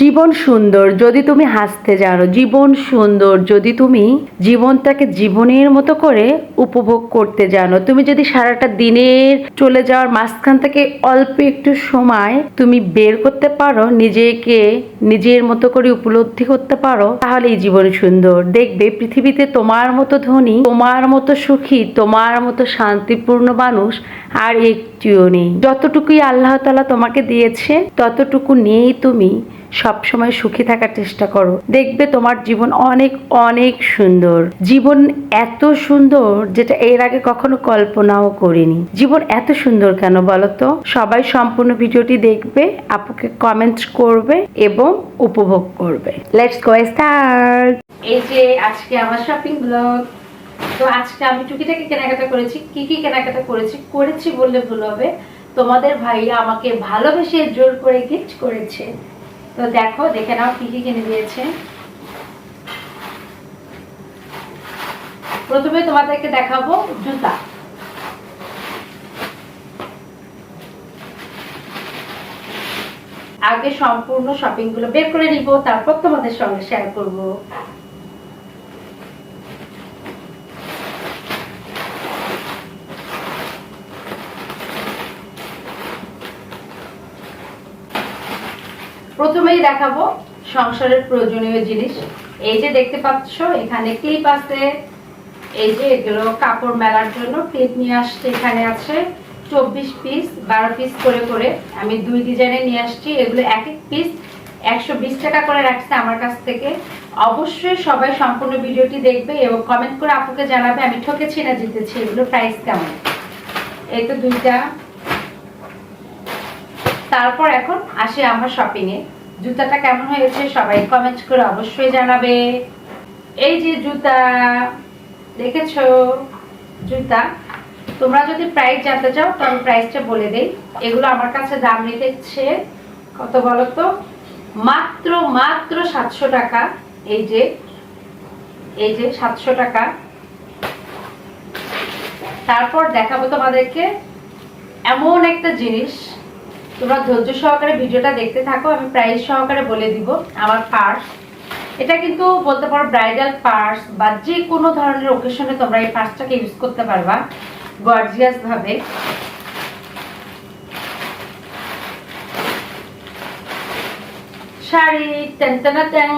জীবন সুন্দর, যদি তুমি হাসতে জানো, জীবন সুন্দর, যদি তুমি জীবনটাকে জীবনের মতো করে উপভোগ করতে জানো, তুমি যদি সারাটা দিনের চলে যাওয়ার মাঝখান থেকে অল্প একটু সময় তুমি বের করতে পারো, নিজেকে নিজের মতো করে উপলব্ধি করতে পারো তাহলে এই জীবন সুন্দর। দেখবে পৃথিবীতে তোমার মতো ধনী, তোমার মতো সুখী, তোমার মতো শান্তিপূর্ণ মানুষ আর একটিও নেই। যতটুকুই আল্লাহ তালা তোমাকে দিয়েছে, ততটুকু নিয়েই তুমি সবসময় সুখী থাকার চেষ্টা করো। দেখবে তোমার জীবন অনেক অনেক সুন্দর। জীবন এত সুন্দর যেটা এর আগে কখনো কল্পনাও করিনি। জীবন এত সুন্দর কেন বলো তো সবাই সম্পূর্ণ ভিডিওটি দেখবে, আপুকে কমেন্ট করবে এবং উপভোগ করবে। লেটস গো স্টার্ট এই যে আজকে আমার শপিং ব্লগ তো আজকে আমি টুকিটাকি কেনাকাটা করেছি। কি কি কেনাকাটা করেছি? করেছি বললে ভুল হবে। তোমাদের ভাইয়া আমাকে ভালোবেসে জোর করে গিফট করেছে। তো দেখো, দেখে নাও কি কি কিনে দিয়েছে। প্রথমে তোমাদেরকে দেখাবো জুতা। আগে সম্পূর্ণ শপিংগুলো বের করে নিব, তারপর তোমাদের সঙ্গে শেয়ার করব। প্রথমেই দেখাবো সংসারের প্রয়োজনীয় জিনিস। এই যে দেখতে পাচ্ছ, এখানে ক্লিপ আছে। এই যে এগুলো কাপড় মেলার জন্য ক্লিপ নিয়ে আসছে, এখানে আছে চব্বিশ পিস বারো পিস করে করে। আমি দুই ডিজাইনে নিয়ে আসছি। এগুলো এক এক পিস একশো বিশ টাকা করে রাখছে আমার কাছ থেকে। অবশ্যই সবাই সম্পূর্ণ ভিডিওটি দেখবে এবং কমেন্ট করে আপুকে জানাবে, আমি ঠকেছি না জিতেছি। এগুলো প্রাইস কেমন? এই তো দুইটা। তারপর এখন আসি আমার শপিং এ জুতাটা কেমন হয়েছে সবাই কমেন্ট করে অবশ্যই জানাবে। এই যে জুতা, দেখেছ? জুতা, তোমরা যদি প্রাইস জানতে চাও, তো আমি প্রাইসটা বলে দেই। এগুলো আমার কাছে দাম নিতেছে কত বলো তো? মাত্র মাত্র সাতশো টাকা। এই যে এই যে সাতশো টাকা। তারপর দেখাবো তোমাদেরকে এমন একটা জিনিস। তোমরা ধৈর্য সহকারে ভিডিওটা দেখতে থাকো, আমি প্রাইস সহকারে বলে দিব আমার পার্স এটা কিন্তু বলতে পারো ব্রাইডাল পার্স বা যে কোনো ধরনের ওকেশনে তোমরা এই পার্সটাকে ইউজ করতে পারবা গর্জিয়াস ভাবে। শাড়ি টেনটেনা ট্যাং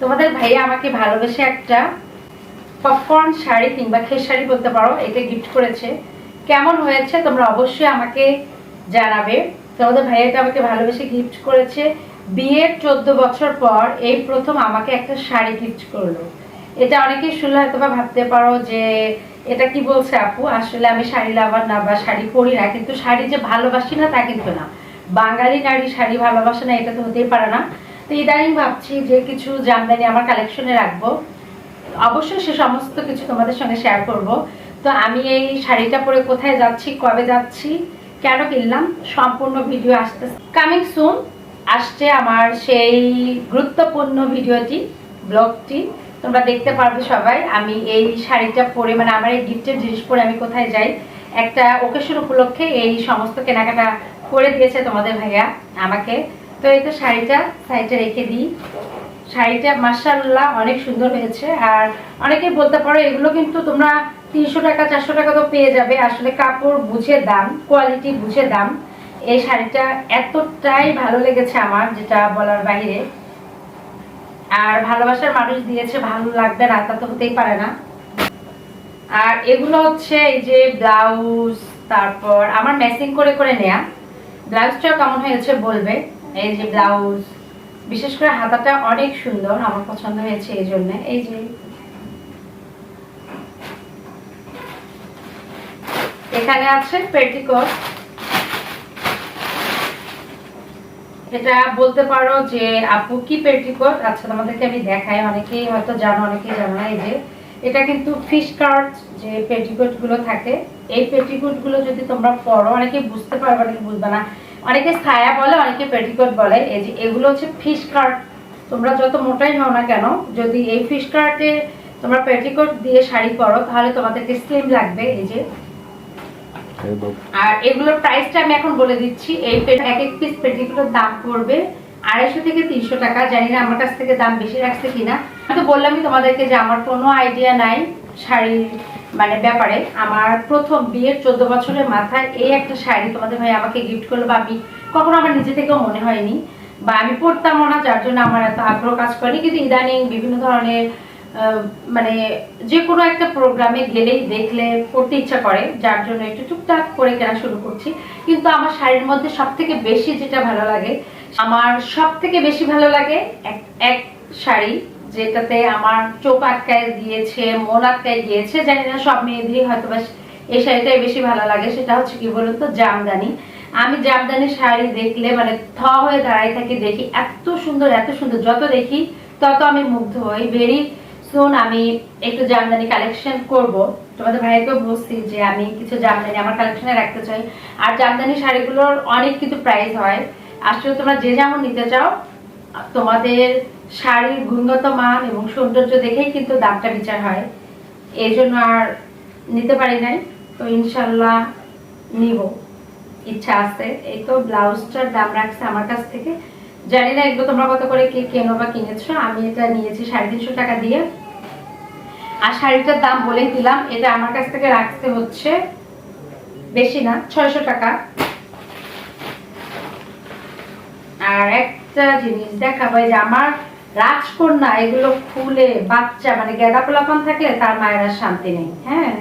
তোমাদের ভাইয়া আমাকে ভালোবেসে একটা পপকর্ন শাড়ি কিংবা শাড়ি বলতে পারো, এটা গিফট করেছে। কেমন হয়েছে তোমরা অবশ্যই আমাকে জানাবে। তোমাদের ভাইয়াটা আমাকে ভালোবেসে গিফট করেছে। বিয়ের চোদ্দ বছর পর এই প্রথম আমাকে একটা শাড়ি গিফট করল। এটা অনেকেই শুনলে হয়তো বা ভাবতে পারো যে এটা কি বলছে আপু? আসলে আমি শাড়ি লাভার না বা শাড়ি পরি না, কিন্তু শাড়ি যে ভালোবাসি না তা কিন্তু না। বাঙালি নারী শাড়ি ভালোবাসে না, এটা তো হতেই পারে না। তো ইদানিং ভাবছি যে কিছু জামদানি আমার কালেকশনে রাখব। অবশ্যই সে সমস্ত কিছু তোমাদের সঙ্গে শেয়ার করব। তো আমি এই শাড়িটা পরে কোথায় যাচ্ছি, কবে যাচ্ছি কেন কিনলাম? সম্পূর্ণ ভিডিও আসতে কামিং সুন আসছে আমার সেই গুরুত্বপূর্ণ ভিডিওটি, ব্লগটি। তোমরা দেখতে পারবে সবাই, আমি এই শাড়িটা পরে মানে আমার এই গিফটের জিনিস পরে আমি কোথায় যাই, একটা ওকেশন উপলক্ষে এই সমস্ত কেনাকাটা করে দিয়েছে তোমাদের ভাইয়া, আমাকে। তো এই তো শাড়িটা সাইডে রেখে দিই। শাড়িটা মার্শাল্লাহ অনেক সুন্দর হয়েছে, আর অনেকে বলতে পারো এগুলো কিন্তু তোমরা তিনশো টাকা, চারশো টাকা তো পেয়ে যাবে। আসলে কাপড় বুঝে দাম কোয়ালিটি বুঝে দাম। এই শাড়িটা এতটাই ভালো লেগেছে আমার, যেটা বলার বাইরে। আর ভালোবাসার মানুষ দিয়েছে, ভালো লাগবে না, তা তো হতেই পারে না। আর এগুলো হচ্ছে এই যে ব্লাউজ, তারপর আমার ম্যাচিং করে করে নেয়া। ব্লাউজটাও কেমন হয়েছে বলবে? এই যে ব্লাউজ, বিশেষ করে হাতাটা অনেক সুন্দর, আমার পছন্দ হয়েছে এই জন্য। এই যে এখানে আছে পেটিকোট এটা বলতে পারো যে, আপু, কি পেটিকোট আচ্ছা তোমাদেরকে আমি দেখাই। অনেকেই হয়তো জানো, অনেকেই জানো না এই যে। এটা কিন্তু ফিশ কার্ড যে পেটিকোটগুলো থাকে, এই পেটিকোটগুলো যদি তোমরা পরো অনেকে বুঝতে পারবে, অনেকে বুঝবে না। অনেকে ছায়া বলে, অনেকে পেটিকোট বলে। এই যে, এগুলো হচ্ছে ফিশ কার্ড তোমরা যত মোটাই হও না কেন, যদি এই ফিশ কার্টে তোমরা পেটিকোট দিয়ে শাড়ি পরো, তাহলে তোমাদেরকে স্লিম লাগবে। এই যে আর এগুলোর প্রাইসটা আমি এখন বলে দিচ্ছি। এই এক এক পিস পেটিগুলোর দাম পড়বে আড়াইশো থেকে তিনশো টাকা। জানি না আমার কাছ থেকে দাম বেশি রাখছে কিনা। আমি তো বললামই তোমাদেরকে যে আমার কোনো আইডিয়া নাই শাড়ির মানে ব্যাপারে। আমার প্রথম বিয়ের চোদ্দ বছরের মাথায় এই একটা শাড়ি তোমাদের ভাই আমাকে গিফট করল বা আমি কখনো আমার নিজে থেকেও মনে হয়নি। বা আমি পড়তামও না, যার জন্য আমার এত আগ্রহ কাজ করেনি। কিন্তু ইদানিং বিভিন্ন ধরনের মানে যে কোনো একটা প্রোগ্রামে গেলেই দেখলে পড়তে ইচ্ছা করে, যার জন্য একটু টুকটাক করে কেনা শুরু করছি। কিন্তু আমার শাড়ির মধ্যে সব থেকে বেশি যেটা ভালো লাগে, আমার সব থেকে বেশি ভালো লাগে এক- এক শাড়ি যেটাতে আমার চোখ আটকায় দিয়েছে, মন আটকায় গিয়েছে জানি না সব মেয়েদেরই হয়তো বা এই শাড়িটাই বেশি ভালো লাগে, সেটা হচ্ছে কি বলুন তো, জামদানি। আমি জামদানি শাড়ি দেখলে মানে থ হয়ে দাঁড়াই থাকি, দেখি এত সুন্দর এত সুন্দর, যত দেখি তত আমি মুগ্ধ হই ভেরি সুন আমি একটু জামদানি কালেকশন করব। তোমাদের ভাইকেও বলছি যে আমি কিছু জামদানি আমার কালেকশনে রাখতে চাই। আর জামদানি শাড়িগুলোর অনেক কিন্তু প্রাইস হয়। আসলে তোমরা যে যেমন নিতে চাও, তোমাদের শাড়ির গুণগত মান এবং সৌন্দর্য দেখেই কিন্তু দামটা বিচার হয়। এই জন্য আর নিতে পারি নাই। তো ইনশাল্লাহ নিব। ইচ্ছা আছে। এই তো ব্লাউজটার দাম রাখছে আমার কাছ থেকে জানি না এগুলো তোমরা কত করে কে কেনো বা কিনেছো, আমি এটা নিয়েছি সাড়ে তিনশো টাকা দিয়ে। আর শাড়িটার দাম বলেই দিলাম, এটা আমার কাছ থেকে রাখতে হচ্ছে বেশি না, ছয়শো টাকা। আর একটা জিনিস দেখাবো যে আমার রাজকন্যা, এগুলো খুলে বাচ্চা মানে গেদা পোলাপান থাকলে তার মায়ের আর শান্তি নেই হ্যাঁ?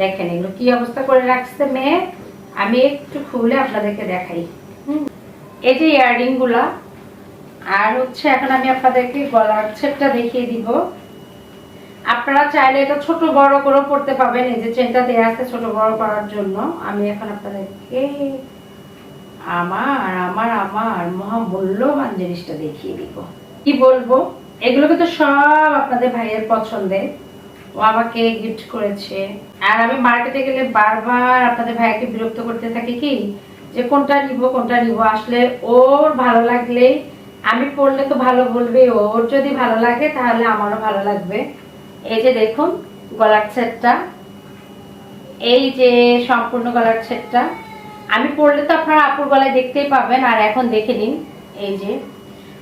দেখেন এগুলো কি অবস্থা করে রাখছে মেয়ে, আমি একটু খুলে আপনাদেরকে দেখাই। এই যে ইয়াররিংগুলা আর হচ্ছে এখন আমি আপনাদেরকে গলার ছেপটা দেখিয়ে দিব। আপনারা চাইলে এটা ছোট বড় করেও পড়তে পাবেন এই যে চেনটা দেওয়া আছে ছোট বড় করার জন্য। আমি এখন আপনাদেরকে আমার আমার আমার মহামূল্যবান জিনিসটা দেখিয়ে দিব। কি বলব? এগুলো কিন্তু সব আপনাদের ভাইয়ের পছন্দের। ও আমাকে গিফট করেছে। আর আমি মার্কেটে গেলে বারবার আপনাদের ভাইয়াকে বিরক্ত করতে থাকি কি? যে কোনটা নিব কোনটা নিব, আসলে ওর ভালো লাগলে, আমি পড়লে তো ভালো বলবে, ওর যদি ভালো লাগে তাহলে আমারও ভালো লাগবে। এই যে দেখুন গলার সেটটা এই যে সম্পূর্ণ গলার সেটটা আমি পড়লে তো আপনারা আপুর গলায় দেখতেই পাবেন, আর এখন দেখে নিন, এই যে।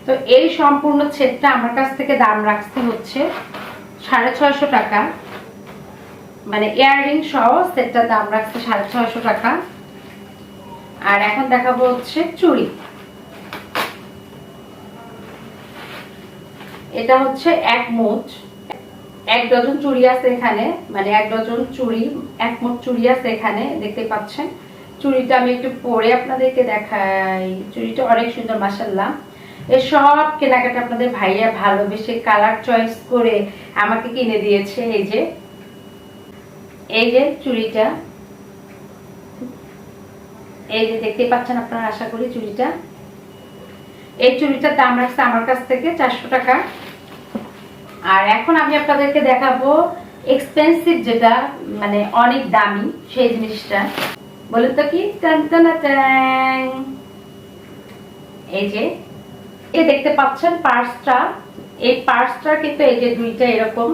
তো এই সম্পূর্ণ সেটটা আমার কাছ থেকে দাম রাখতে হচ্ছে সাড়ে ছয়শো টাকা। মানে ইয়াররিং সহ সেটটার দাম রাখছে সাড়ে ছয়শো টাকা। আর এখন দেখাবো হচ্ছে চুড়ি। এটা হচ্ছে এক মুঠ এক ডজন চুড়ি আছে এখানে মানে এক ডজন চুড়ি, এক মুঠ চুড়ি আছে এখানে, দেখতে পাচ্ছেন। চুড়িটা আমি একটু পরে আপনাদেরকে দেখাই। চুড়িটা অনেক সুন্দর মাসাল্লাহ এই সব কেনাকাটা আপনাদের ভাইয়া ভালোবেসে কালার চয়েস করে আমাকে কিনে দিয়েছে। এই যে এই যে চুড়িটা। এই যে দেখতে পাচ্ছেন আপনারা, আশা করি চুড়িটা। এই চুড়িটার দাম রাখছে আমার কাছ থেকে চারশো টাকা। আর এখন আমি আপনাদেরকে দেখাবো এক্সপেন্সিভ যেটা মানে অনেক দামি সেই জিনিসটা। বলুন তো কি। এই যে এই দেখতে পাচ্ছেন পার্সটা এই পার্সটা কিন্তু এই যে দুইটা এরকম।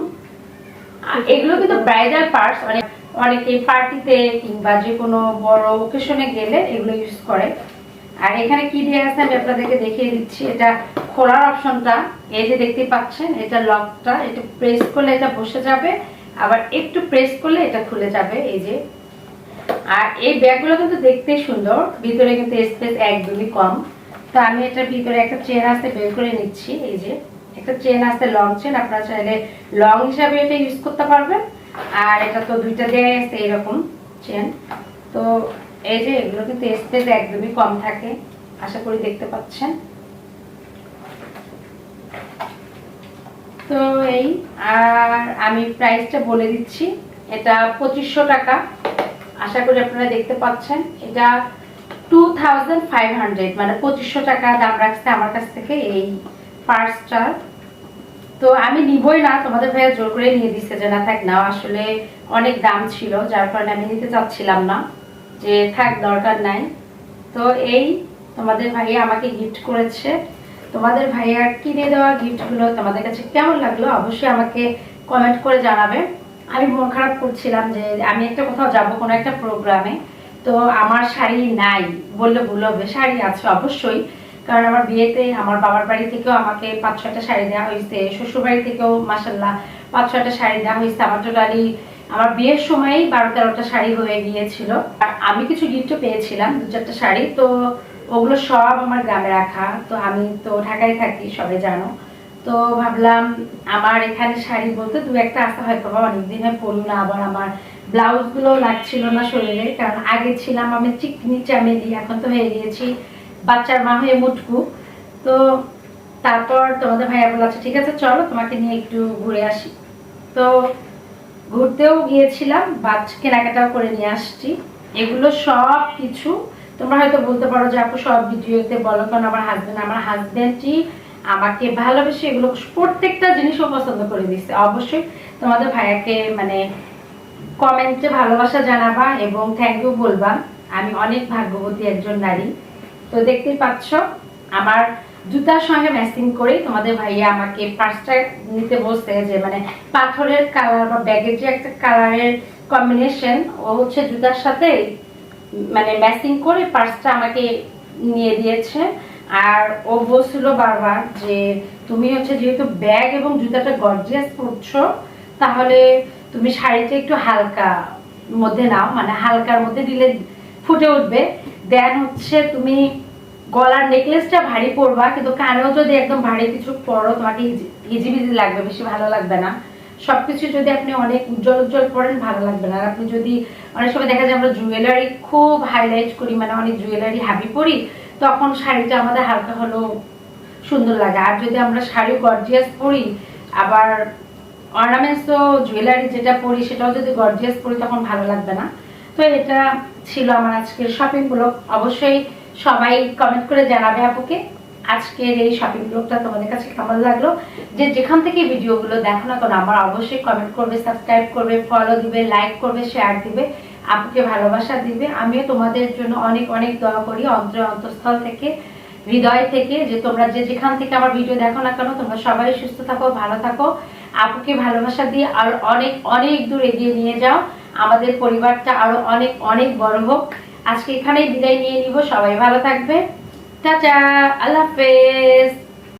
এগুলো কিন্তু ব্রাইডাল পার্স অনেক অনেকে পার্টিতে কিংবা যে কোনো বড় ওকেশনে গেলে এগুলো ইউজ করে। আর এখানে কি দিয়ে আছে আমি আপনাদেরকে দেখিয়ে দিচ্ছি। এটা খোলার অপশনটা এই যে দেখতে পাচ্ছেন, এটা লকটা এটা প্রেস করলে এটা বসে যাবে, আবার একটু প্রেস করলে এটা খুলে যাবে, এই যে। আর এই ব্যাগগুলো কিন্তু দেখতে সুন্দর, ভিতরে কিন্তু স্পেস একদমই কম। তো আমি এটার ভিতরে একটা চেন আসতে বের করে নিচ্ছি, এই যে। একটা চেন আসতে লং চেন আপনারা চাইলে লং হিসাবে এটা ইউজ করতে পারবেন। আর এটা তো দুইটা দেওয়া আছে এরকম চেন তো এই যে এগুলো কিন্তু স্পেস একদমই কম থাকে, আশা করি দেখতে পাচ্ছেন। তো এই, আর আমি প্রাইসটা বলে দিচ্ছি, এটা পঁচিশশো টাকা। আশা করি আপনারা দেখতে পাচ্ছেন, এটা টু থাউজেন্ড ফাইভ হান্ড্রেড মানে পঁচিশশো টাকা দাম রাখছে আমার কাছ থেকে এই পার্সটার তো আমি নিবই না, তোমাদের ভাইয়া জোর করে নিয়ে দিচ্ছে যে, না, থাক না আসলে অনেক দাম ছিল, যার কারণে আমি নিতে চাচ্ছিলাম না যে, থাক, দরকার নাই। তো এই তোমাদের ভাইয়া আমাকে গিফট করেছে। তোমাদের ভাইয়ার কিনে দেওয়া গিফটগুলো তোমাদের কাছে কেমন লাগল অবশ্যই আমাকে কমেন্ট করে জানাবে। আমি মন খারাপ করছিলাম যে, আমি একটা কোথাও যাব কোনো একটা প্রোগ্রামে তো আমার শাড়ি নাই বললে ভুল হবে, শাড়ি আছে অবশ্যই। কারণ আমার বিয়েতে আমার বাবার বাড়ি থেকেও আমাকে পাঁচ ছয়টা শাড়ি দেওয়া হয়েছে শ্বশুর বাড়ি থেকেও মাসাল্লাহ পাঁচ ছয়টা শাড়ি দেওয়া হয়েছে। আমার টোটালি আমার বিয়ের সময়ই বারো তেরোটা শাড়ি হয়ে গিয়েছিল। আর আমি কিছু গিফটও পেয়েছিলাম, দু চারটা শাড়ি। তো ওগুলো সব আমার গ্রামে রাখা। তো আমি তো ঢাকায় থাকি, সবাই জানো। তো ভাবলাম আমার এখানে শাড়ি বলতে দু একটা আসা হয়তো বা অনেকদিন পরি না, আবার আমার ব্লাউজগুলো লাগছিল না শরীরে। কারণ আগে ছিলাম আমি চিকনি চামেলি, এখন তো হয়ে গিয়েছি বাচ্চার মা হয়ে মুটকু। তো তারপর তোমাদের ভাইয়া বলে আচ্ছা ঠিক আছে, চলো, তোমাকে নিয়ে একটু ঘুরে আসি। তো ঘুরতেও গিয়েছিলাম বাচ কেনাকাটাও করে নিয়ে আসছি। এগুলো সব কিছু তোমরা হয়তো বলতে পারো যে, আপু, সব ভিডিওতে বলো, কারণ আমার হাজবেন্ড আমার হাজবেন্ডই আমাকে ভালোবেসে এগুলো প্রত্যেকটা জিনিসও পছন্দ করে দিচ্ছে অবশ্যই তোমাদের ভাইয়াকে মানে কমেন্টে ভালোবাসা জানাবা এবং থ্যাংক ইউ বলবা। আমি অনেক ভাগ্যবতী একজন নারী। তো দেখতে পাচ্ছ, আমার জুতার সঙ্গে ম্যাচিং করে তোমাদের ভাইয়া আমাকে পার্সটা নিতে বলছে যে মানে পাথরের কালার বা ব্যাগের যে একটা কালারের কম্বিনেশন ও হচ্ছে জুতার সাথে মানে ম্যাচিং করে পার্সটা আমাকে নিয়ে দিয়েছে। আর ও বলছিল বারবার যে তুমি হচ্ছে যেহেতু ব্যাগ এবং জুতাটা গর্জিয়াস পরছো, তাহলে তুমি শাড়িটা একটু হালকা মধ্যে নাও মানে হালকার মধ্যে দিলে ফুটে উঠবে। দেন হচ্ছে তুমি গলার নেকলেসটা ভারী পরবা, কিন্তু কানেও যদি একদম ভারী কিছু পরো, তোমাকে হিজিবিজি লাগবে, বেশি ভালো লাগবে না। সবকিছু যদি আপনি অনেক উজ্জ্বল উজ্জ্বল পরেন, ভালো লাগবে না। আর আপনি যদি অনেক সময় দেখা যায় আমরা জুয়েলারি খুব হাইলাইট করি মানে অনেক জুয়েলারি হাবি পরি, তখন শাড়িটা আমাদের হালকা হলেও সুন্দর লাগে। আর যদি আমরা শাড়ি গর্জিয়াস পরি, আবার অর্নামেন্টস তো জুয়েলারি যেটা পরি, সেটাও যদি গর্জিয়াস পরি, তখন ভালো লাগবে না। তো এটা ছিল আমার আজকের শপিং ব্লগ অবশ্যই সবাই কমেন্ট করে জানাবে আপুকে আজকের এই শপিং ব্লগটা তোমাদের কাছে কেমন লাগল। যে যেখান থেকে ভিডিওগুলো দেখো না কেন, আমার অবশ্যই কমেন্ট করবে সাবস্ক্রাইব করবে ফলো দিবে লাইক করবে শেয়ার দিবে, আপুকে ভালোবাসা দিবে। আমিও তোমাদের জন্য অনেক অনেক দোয়া করি অন্তর অন্তঃস্থল থেকে, হৃদয় থেকে, যে তোমরা যে যেখান থেকে আমার ভিডিও দেখো না কেন, তোমরা সবাই সুস্থ থাকো, ভালো থাকো। আপুকে ভালোবাসা দিয়ে আর অনেক অনেক দূর এগিয়ে নিয়ে যাও। আমাদের পরিবারটা আরও অনেক অনেক বড় হোক। আজকে এখানেই বিদায় নিয়ে নিব। সবাই ভালো থাকবে টাটা! আল্লাহ হাফেজ!